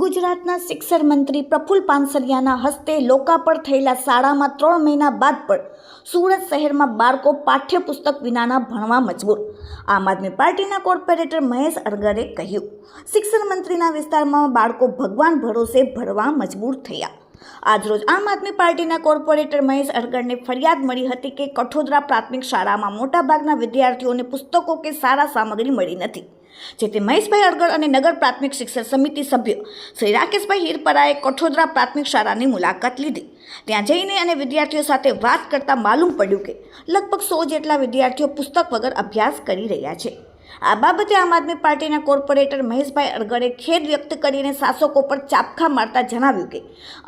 ગુજરાતના શિક્ષણ મંત્રી પ્રફુલ પાનસરિયાના હસ્તે લોકાર્પણ થયેલા શાળામાં ત્રણ મહિના બાદ પણ સુરત શહેરમાં બાળકો પાઠ્યપુસ્તક વિનાના ભણવા મજબૂર. આમ આદમી પાર્ટીના કોર્પોરેટર મહેશ અરગરે કહ્યું, શિક્ષણ મંત્રીના વિસ્તારમાં બાળકો ભગવાન ભરોસે ભણવા મજબૂર થયા. આજરોજ આમ આદમી પાર્ટીના કોર્પોરેટર મહેશ અરગરને ફરિયાદ મળી હતી કે કઠોદરા પ્રાથમિક શાળામાં મોટાભાગના વિદ્યાર્થીઓને પુસ્તકો કે સારા સામગ્રી મળી નથી. જેથી મહેશભાઈ અડગડ અને નગર પ્રાથમિક શિક્ષણ સમિતિ સભ્ય શ્રી રાકેશભાઈ હિરપરાએ કઠોદરા પ્રાથમિક શાળાની મુલાકાત લીધી. ત્યાં જઈને અને વિદ્યાર્થીઓ સાથે વાત કરતાં માલુમ પડ્યું કે લગભગ સો જેટલા વિદ્યાર્થીઓ પુસ્તક વગર અભ્યાસ કરી રહ્યા છે. આ બાબતે આમ આદમી પાર્ટીના કોર્પોરેટર મહેશભાઈ અડગડે ખેદ વ્યક્ત કરીને શાસકો પર ચાપખા મારતા જણાવ્યું કે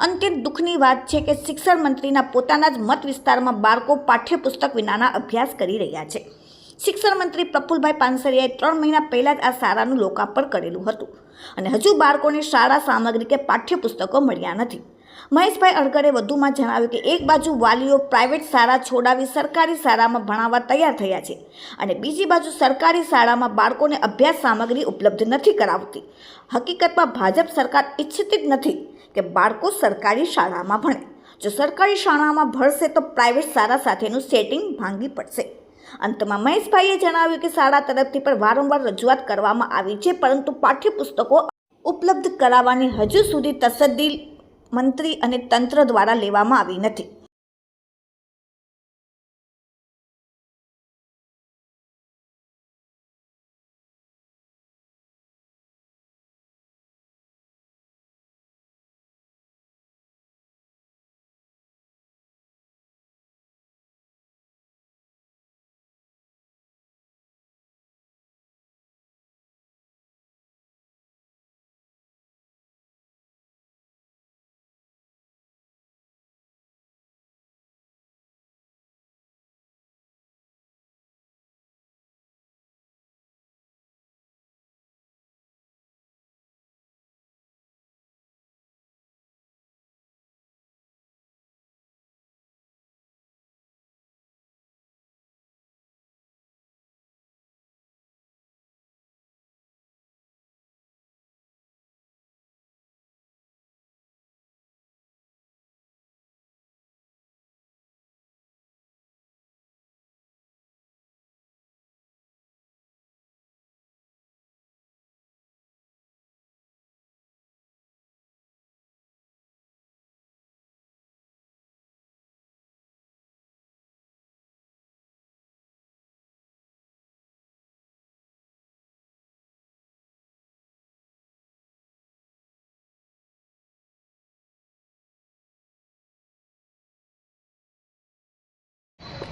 અંતિમ દુઃખની વાત છે કે શિક્ષણ મંત્રીના પોતાના જ મત વિસ્તારમાં બાળકો પાઠ્યપુસ્તક વિનાના અભ્યાસ કરી રહ્યા છે. શિક્ષણ મંત્રી પ્રફુલભાઈ પાનસરિયાએ ત્રણ મહિના પહેલાં જ આ શાળાનું લોકાર્પણ કરેલું હતું. અને હજુ બાળકોને શાળા સામગ્રી કે પાઠ્યપુસ્તકો મળ્યા નથી. મહેશભાઈ અડગરે વધુમાં જણાવ્યું કે એક બાજુ વાલીઓ પ્રાઇવેટ શાળા છોડાવી સરકારી શાળામાં ભણાવવા તૈયાર થયા છે અને બીજી બાજુ સરકારી શાળામાં બાળકોને અભ્યાસ સામગ્રી ઉપલબ્ધ નથી કરાવતી. હકીકતમાં ભાજપ સરકાર ઈચ્છતી જ નથી કે બાળકો સરકારી શાળામાં ભણે. જો સરકારી શાળામાં ભણશે તો પ્રાઇવેટ શાળા સાથેનું સેટિંગ ભાંગી પડશે. અંતમાં મહેશભાઈએ જણાવ્યું કે શાળા તરફથી પણ વારંવાર રજૂઆત કરવામાં આવી છે, પરંતુ પાઠ્યપુસ્તકો ઉપલબ્ધ કરાવવાની હજુ સુધી તસદ્દી મંત્રી અને તંત્ર દ્વારા લેવામાં આવી નથી.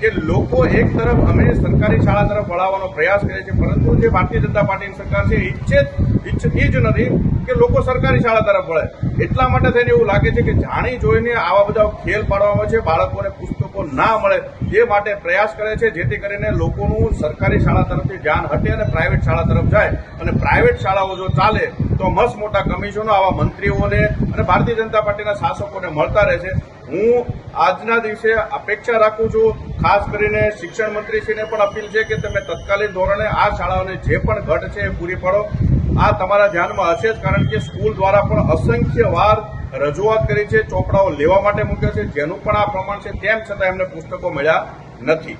કે લોકો એક તરફ અમે સરકારી શાળા તરફ વળાવવાનો પ્રયાસ કરે છે, પરંતુ જે ભારતીય જનતા પાર્ટીની સરકાર છે, ઈચ્છે ઈચ્છતી જ નથી કે લોકો સરકારી શાળા તરફ વળે. એટલા માટે થઈને એવું લાગે છે કે જાણી જોઈને આવા બધા ખેલ પાડવામાં છે, બાળકોને પુસ્તકો ના મળે એ માટે પ્રયાસ કરે છે, જેથી કરીને લોકોનું સરકારી શાળા તરફથી ધ્યાન હટે અને પ્રાઇવેટ શાળા તરફ જાય. અને પ્રાઇવેટ શાળાઓ જો ચાલે, તો મસ્ત મોટા કમિશનો આવા મંત્રીઓને અને ભારતીય જનતા પાર્ટીના શાસકોને મળતા રહે છે હું આજના દિવસે અપેક્ષા રાખું છું, ખાસ કરીને શિક્ષણ મંત્રીશ્રીને પણ અપીલ છે કે તમે તત્કાલીન ધોરણે આ શાળાઓને જે પણ ઘટ છે એ પૂરી પાડો. આ તમારા ધ્યાનમાં હશે જ, કારણ કે સ્કૂલ દ્વારા પણ અસંખ્ય વાર રજૂઆત કરી છે, ચોપડાઓ લેવા માટે મૂક્યા છે, જેનું પણ આ પ્રમાણ છે, તેમ છતાં એમને પુસ્તકો મળ્યા નથી.